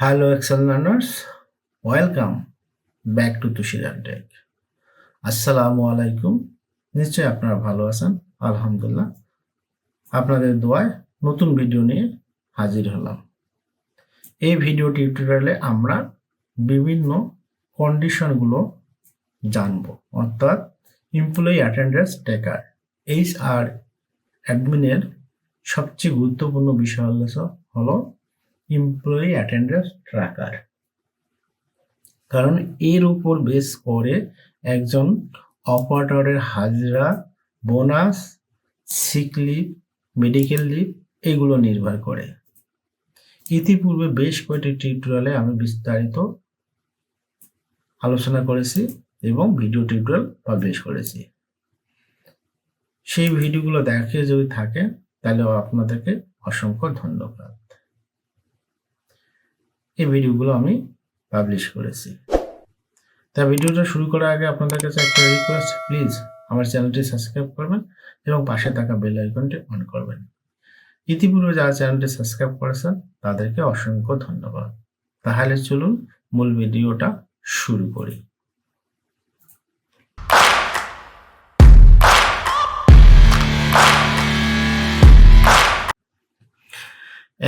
Hello, Excel learners. Welcome back to তুষিরার tech আসসালামু আলাইকুম নিশ্চয়ই আপনারা ভালো আছেন? আলহামদুলিল্লাহ। আপনাদের দোয়ায় নতুন ভিডিও নিয়ে হাজির হলাম। এই ভিডিও টিউটোরিয়ালে আমরা বিভিন্ন কন্ডিশনগুলো জানব। অর্থাৎ employee attendance taker H R অ্যাডমিনের সবচেয়ে গুরুত্বপূর্ণ বিষয় হলো এমপ্লয়ি অ্যাটেন্ডেন্স ট্র্যাকার কারণ এর উপর বেস করে একজন অপারেটরের হাজিরা bonus sick leave medical leave এগুলো নির্ভর করে। ইতিপূর্বে বেশ কয়েকটি টিউটোরিয়ালে আমি বিস্তারিত আলোচনা করেছি এবং ভিডিও টিউটোরিয়াল পাবলিশ করেছি। সেই ভিডিওগুলো দেখে যদি থাকে, তাহলে আপনাদেরকে অসংখ্য ধন্যবাদ। এই ভিডিওগুলো আমি পাবলিশ করেছি। তা ভিডিওটা শুরু করার আগে আপনাদের কাছে একটা রিকোয়েস্ট প্লিজ আমার চ্যানেলটি সাবস্ক্রাইব করবেন এবং পাশে থাকা বেল আইকনটি অন করবেন। ইতিপূর্বে যারা চ্যানেলটি সাবস্ক্রাইব করেছেন, তাদেরকে অসংখ্য ধন্যবাদ। তাহলে চলুন মূল ভিডিওটা শুরু করি।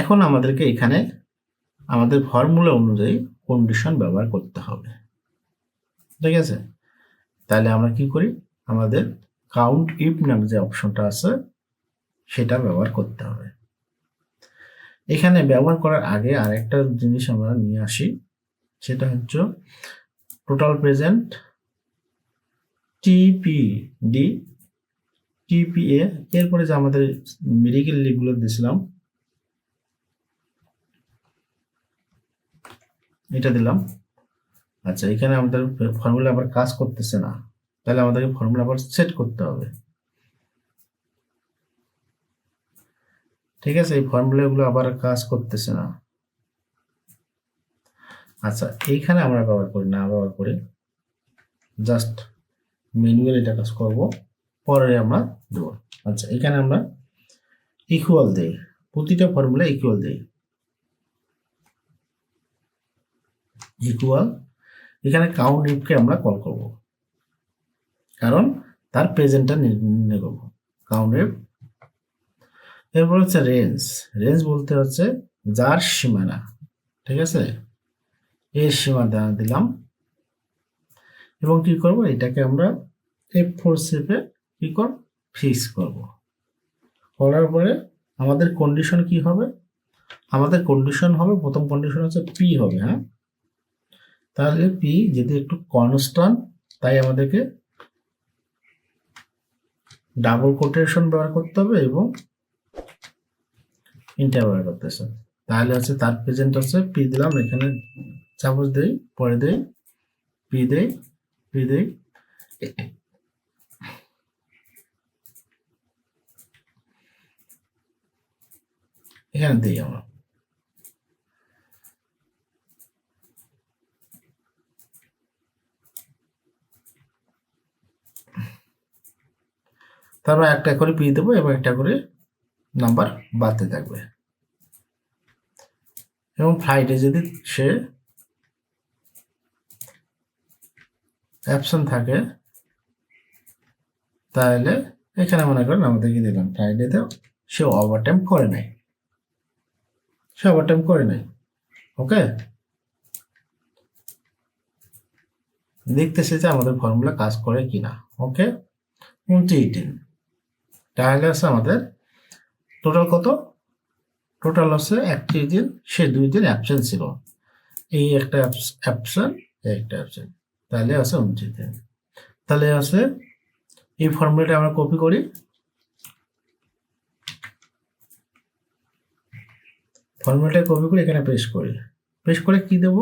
এখন আমাদেরকে এখানে আমাদের ফর্মুলা অনুযায়ী কন্ডিশন ব্যবহার করতে হবে। ঠিক আছে? তাহলে আমরা কি করি? আমাদের কাউন্ট ইফ নামে যে অপশনটা আছে, সেটা ব্যবহার করতে হবে। এখানে ব্যবহার করার আগে আরেকটা জিনিস আমরা নিয়ে আসি, সেটা হচ্ছে টোটাল প্রেজেন্ট টিপিডি টিপিএ এরপরে যে আমাদের মেডিকেল লিভগুলো দিয়েছিলাম এটা দিলাম। আচ্ছা এখানে আমাদের ফর্মুলা আবার কাজ করতেছে না। তাহলে আমাদেরকে ফর্মুলা আবার সেট করতে হবে। ঠিক আছে, এই ফর্মুলাগুলো আবার কাজ করতেছে না। আচ্ছা এইখানে আমরা ব্যবহার করি, না ব্যবহার করি। জাস্ট ম্যানুয়াল এটা কাজ করব, পরে আমরা দেবো। আচ্ছা এখানে আমরা ইকুয়াল দেই। প্রতিটা ফর্মুলা ইকুয়াল দেই। ইকুয়াল এখানে কাউন্ট ইফকে আমরা কল করব। কারণ তার প্রেজেন্টটা নির্ণয় করব। কাউন্ট ইফ এরপর হচ্ছে রেঞ্জ রেঞ্জ বলতে হচ্ছে যার সীমানা, ঠিক আছে? এর সীমা দিলাম। এবং কি করব? এটাকে আমরা এফ ফোর সেপে কি কর ফিক্স করব। করার পরে আমাদের কন্ডিশন কি হবে? আমাদের কন্ডিশন হবে, প্রথম কন্ডিশন হচ্ছে পি হবে হ্যাঁ? তাহলে পি যদি একটু কনস্ট্যান্ট তাই আমাদেরকে ডাবল কোটেশন ব্যবহার করতে হবে এবং ইন্টার ব্যবহার করতেছে তাহলে হচ্ছে তার প্রেজেন্ট হচ্ছে পি দিলাম, এখানে চামচ দেই, পরে দেই পি দেই পি দেই। এখানে দিই আমরা। তারপর একটা করে পি দেবো এবং একটা করে নাম্বার বাড়তে থাকবে। এবং ফ্লাইটে যদি সে অ্যাপশন থাকে, তাহলে এখানে মনে করেন আমাদেরকে দিলাম? ফ্রাইডেতেও সে ওভারটাইম করে নাই। সে ওভারটাইম করে নাই। ওকে দেখতেছে যে আমাদের ফর্মুলা কাজ করে কিনা। ওকে এইটিন তাহলে আছে আমাদের টোটাল কত? টোটাল হচ্ছে একত্রিশ দিন সে দুই দিন অ্যাবসেন্ট ছিল। এই একটা অ্যাবসেন্ট একটা অ্যাবসেন্ট তাহলে আছে উনত্রিশ দিন। তাহলে আছে, এই ফর্মুলাটা আমরা কপি করি। ফর্মুলাটা কপি করে এখানে পেশ করি। পেশ করে কি দেব?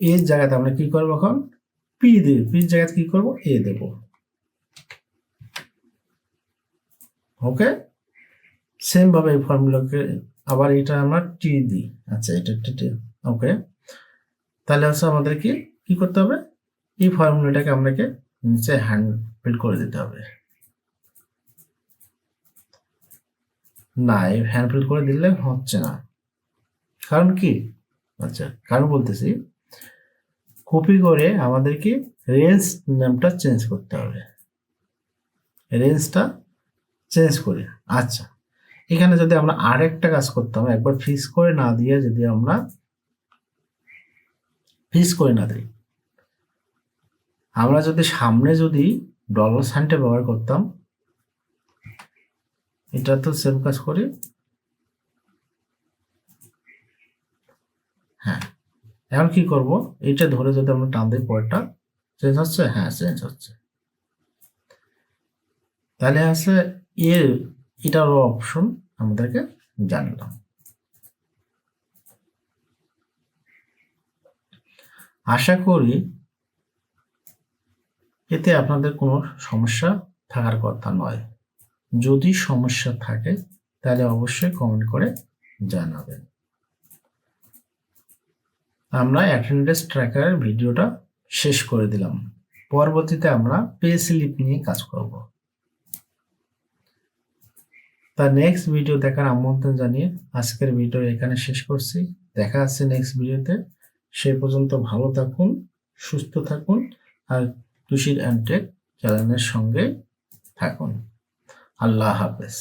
এর জায়গাতে আমরা কি করব এখন? পি দেব। পির জায়গাতে কি করব? এ দেব। ওকে সেম ভাবে এই ফর্মুলাকে আবার এটা আমরা টি দিই। আচ্ছা এটা টি ওকে তাহলে হচ্ছে আমাদের কি কি করতে হবে? এই ফর্মুলাটাকে আপনাকে নিচে হ্যান্ড ফিল করে দিতে হবে। না, এই হ্যান্ড ফিল করে দিলে হচ্ছে না। কারণ কি? আচ্ছা কারণ বলতেছি কপি করে আমাদেরকে রেঞ্জ নামটা চেঞ্জ করতে হবে। রেঞ্জটা চেঞ্জ করি। আচ্ছা এখানে যদি আমরা আরেকটা কাজ করতাম একবার ফিক্স করে না দিয়ে যদি আমরা ফিক্স করে না দিই। আমরা যদি সামনে যদি ডলার সাইনটা ব্যবহার করতাম, এটা তো সেম কাজ করি। হ্যাঁ এখন কি করব? এটা ধরে যদি আমরা টান দিই পরেরটা চেঞ্জ হচ্ছে? হ্যাঁ চেঞ্জ হচ্ছে। তাহলে আছে এর এটারও অপশন আমাদেরকে জানলাম আশা করি এতে আপনাদের কোনো সমস্যা থাকার কথা নয়। যদি সমস্যা থাকে, তাহলে অবশ্যই কমেন্ট করে জানাবেন। আমরা অ্যাটেন্ডেন্স ট্র্যাকারের ভিডিওটা শেষ করে দিলাম। পরবর্তীতে আমরা পে স্লিপ নিয়ে কাজ করব। তা নেক্সট ভিডিও দেখার আমন্ত্রণ জানিয়ে আজকের ভিডিও এখানে শেষ করছি। দেখা আছে নেক্সট ভিডিওতে সে পর্যন্ত ভালো থাকুন, সুস্থ থাকুন আর তুষির অ্যান্টেক চ্যানেলের সঙ্গে থাকুন। আল্লাহ হাফেজ।